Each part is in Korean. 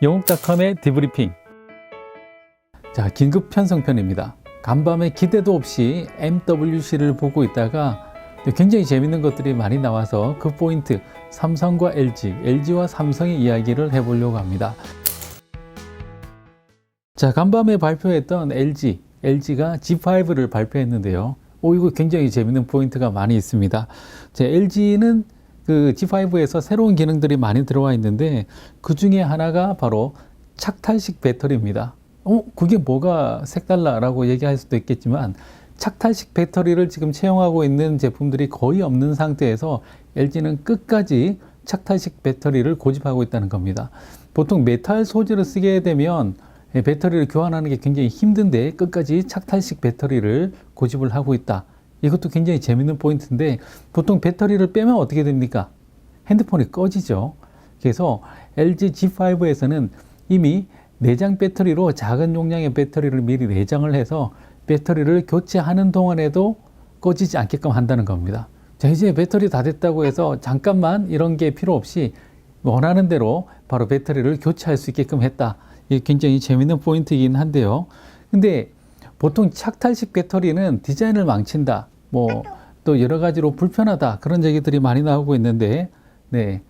영국닷컴의 디브리핑. 자, 긴급 편성편입니다. 간밤에 기대도 없이 MWC를 보고 있다가 굉장히 재밌는 것들이 많이 나와서 그 포인트 삼성과 LG, LG와 삼성의 이야기를 해보려고 합니다. 자, 간밤에 발표했던 LG, LG가 G5를 발표했는데요. 오, 이거 굉장히 재밌는 포인트가 많이 있습니다. 자, LG는 그 G5에서 새로운 기능들이 많이 들어와 있는데 그 중에 하나가 바로 착탈식 배터리입니다. 어, 그게 뭐가 색달라라고 얘기할 수도 있겠지만 착탈식 배터리를 지금 채용하고 있는 제품들이 거의 없는 상태에서 LG는 끝까지 착탈식 배터리를 고집하고 있다는 겁니다. 보통 메탈 소재를 쓰게 되면 배터리를 교환하는 게 굉장히 힘든데 끝까지 착탈식 배터리를 고집을 하고 있다. 이것도 굉장히 재밌는 포인트인데 보통 배터리를 빼면 어떻게 됩니까? 핸드폰이 꺼지죠. 그래서 LG G5에서는 이미 내장 배터리로 작은 용량의 배터리를 미리 내장을 해서 배터리를 교체하는 동안에도 꺼지지 않게끔 한다는 겁니다. 자, 이제 배터리 다 됐다고 해서 잠깐만 이런 게 필요 없이 원하는 대로 바로 배터리를 교체할 수 있게끔 했다. 이게 굉장히 재밌는 포인트이긴 한데요. 근데 보통 착탈식 배터리는 디자인을 망친다. 뭐 또 여러 가지로 불편하다. 그런 얘기들이 많이 나오고 있는데 네.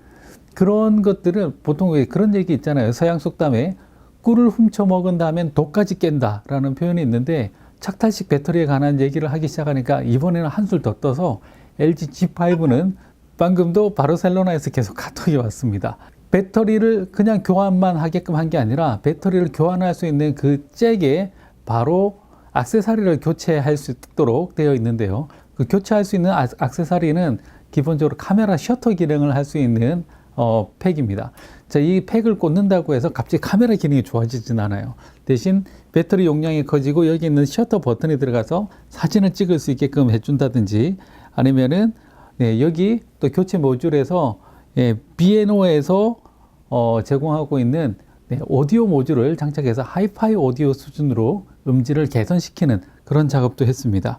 그런 것들은 보통 왜 그런 얘기 있잖아요. 서양 속담에 꿀을 훔쳐 먹은 다음엔 독까지 깬다라는 표현이 있는데 착탈식 배터리에 관한 얘기를 하기 시작하니까 이번에는 한술 더 떠서 LG G5는 방금도 바르셀로나에서 계속 카톡이 왔습니다. 배터리를 그냥 교환만 하게끔 한 게 아니라 배터리를 교환할 수 있는 그 잭에 바로 악세사리를 교체할 수 있도록 되어 있는데요. 그 교체할 수 있는 악- 악세사리는 기본적으로 카메라 셔터 기능을 할 수 있는 어, 팩입니다. 자, 이 팩을 꽂는다고 해서 갑자기 카메라 기능이 좋아지진 않아요. 대신 배터리 용량이 커지고 여기 있는 셔터 버튼이 들어가서 사진을 찍을 수 있게끔 해준다든지 아니면은 네, 여기 또 교체 모듈에서 예, 비에노에서 어, 제공하고 있는 네, 오디오 모듈을 장착해서 하이파이 오디오 수준으로 음질을 개선시키는 그런 작업도 했습니다.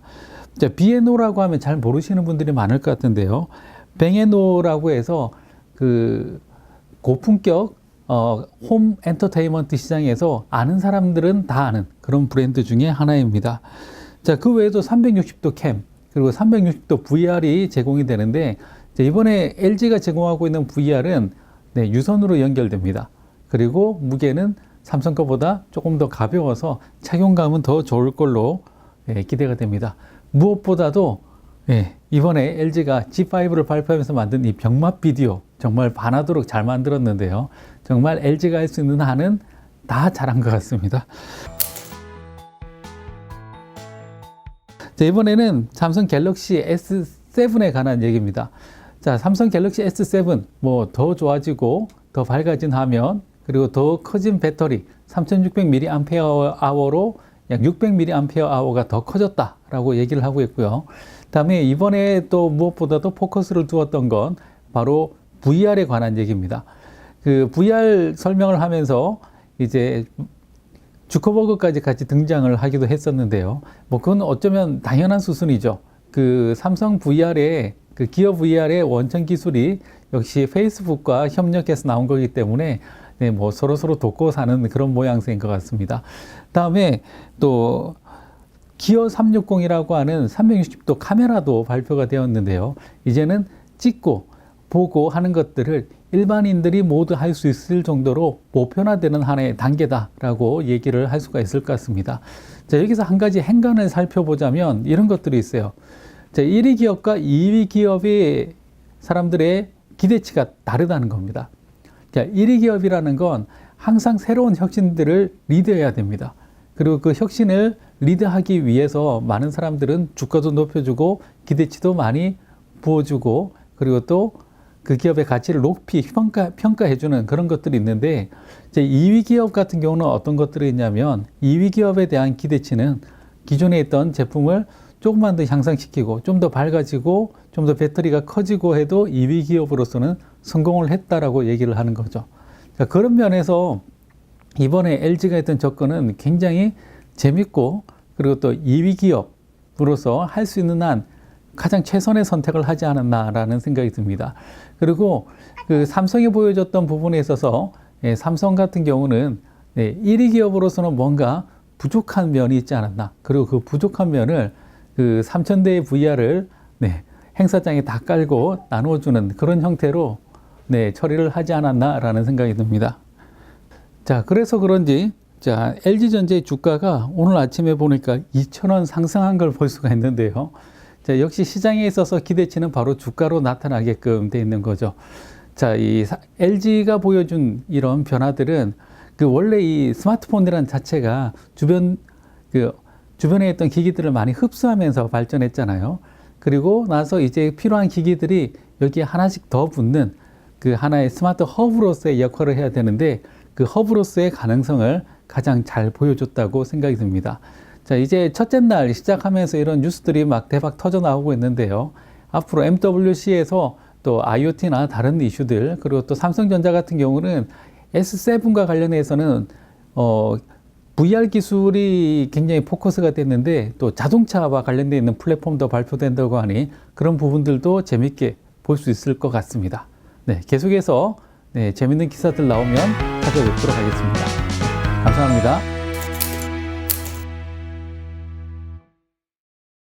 자, 비에노라고 하면 잘 모르시는 분들이 많을 것 같은데요. 뱅에노라고 해서 그 고품격 어, 홈 엔터테인먼트 시장에서 아는 사람들은 다 아는 그런 브랜드 중에 하나입니다. 자, 그 외에도 360도 캠, 그리고 360도 VR이 제공이 되는데, 자, 이번에 LG가 제공하고 있는 VR은 네, 유선으로 연결됩니다. 그리고 무게는 삼성 거보다 조금 더 가벼워서 착용감은 더 좋을 걸로 예, 기대가 됩니다. 무엇보다도 예, 이번에 LG가 G5를 발표하면서 만든 이 병맛 비디오 정말 반하도록 잘 만들었는데요. 정말 LG가 할 수 있는 한은 다 잘한 것 같습니다. 자, 이번에는 삼성 갤럭시 S7에 관한 얘기입니다. 자, 삼성 갤럭시 S7 뭐 더 좋아지고 더 밝아진 화면 그리고 더 커진 배터리 3600mAh로 약 600mAh가 더 커졌다라고 얘기를 하고 있고요. 다음에 이번에 또 무엇보다도 포커스를 두었던 건 바로 VR에 관한 얘기입니다. 그 VR 설명을 하면서 이제 주커버그까지 같이 등장을 하기도 했었는데요. 뭐 그건 어쩌면 당연한 수순이죠. 그 삼성 VR의 그 기어 VR의 원천 기술이 역시 페이스북과 협력해서 나온 거기 때문에 네, 뭐 서로 서로 돕고 사는 그런 모양새인 것 같습니다. 다음에 또 기어 360이라고 하는 360도 카메라도 발표가 되었는데요. 이제는 찍고 보고 하는 것들을 일반인들이 모두 할 수 있을 정도로 보편화되는 하나의 단계다라고 얘기를 할 수가 있을 것 같습니다. 자, 여기서 한 가지 행간을 살펴보자면 이런 것들이 있어요. 자, 1위 기업과 2위 기업의 사람들의 기대치가 다르다는 겁니다. 자, 1위 기업이라는 건 항상 새로운 혁신들을 리드해야 됩니다. 그리고 그 혁신을 리드하기 위해서 많은 사람들은 주가도 높여주고 기대치도 많이 부어주고 그리고 또 그 기업의 가치를 높이 평가, 평가해주는 그런 것들이 있는데 이제 2위 기업 같은 경우는 어떤 것들이 있냐면 2위 기업에 대한 기대치는 기존에 있던 제품을 조금만 더 향상시키고 좀 더 밝아지고 좀 더 배터리가 커지고 해도 2위 기업으로서는 성공을 했다라고 얘기를 하는 거죠. 자, 그런 면에서 이번에 LG가 했던 접근은 굉장히 재밌고 그리고 또 2위 기업으로서 할 수 있는 한 가장 최선의 선택을 하지 않았나라는 생각이 듭니다. 그리고 그 삼성이 보여줬던 부분에 있어서 예, 삼성 같은 경우는 네, 1위 기업으로서는 뭔가 부족한 면이 있지 않았나. 그리고 그 부족한 면을 그 3,000대의 VR을 네, 행사장에 다 깔고 나눠주는 그런 형태로 네, 처리를 하지 않았나라는 생각이 듭니다. 자, 그래서 그런지 자, LG전자의 주가가 오늘 아침에 보니까 2,000원 상승한 걸 볼 수가 있는데요. 자, 역시 시장에 있어서 기대치는 바로 주가로 나타나게끔 돼 있는 거죠. 자, 이 사- LG가 보여준 이런 변화들은 그 원래 이 스마트폰이라는 자체가 주변 그 주변에 있던 기기들을 많이 흡수하면서 발전했잖아요. 그리고 나서 이제 필요한 기기들이 여기에 하나씩 더 붙는 그 하나의 스마트 허브로서의 역할을 해야 되는데 그 허브로서의 가능성을 가장 잘 보여줬다고 생각이 듭니다. 자, 이제 첫째 날 시작하면서 이런 뉴스들이 막 대박 터져 나오고 있는데요. 앞으로 MWC에서 또 IoT나 다른 이슈들, 그리고 또 삼성전자 같은 경우는 S7과 관련해서는 어, VR 기술이 굉장히 포커스가 됐는데 또 자동차와 관련되어 있는 플랫폼도 발표된다고 하니 그런 부분들도 재밌게 볼 수 있을 것 같습니다. 네, 계속해서 네, 재밌는 기사들 나오면 찾아뵙도록 하겠습니다. 감사합니다.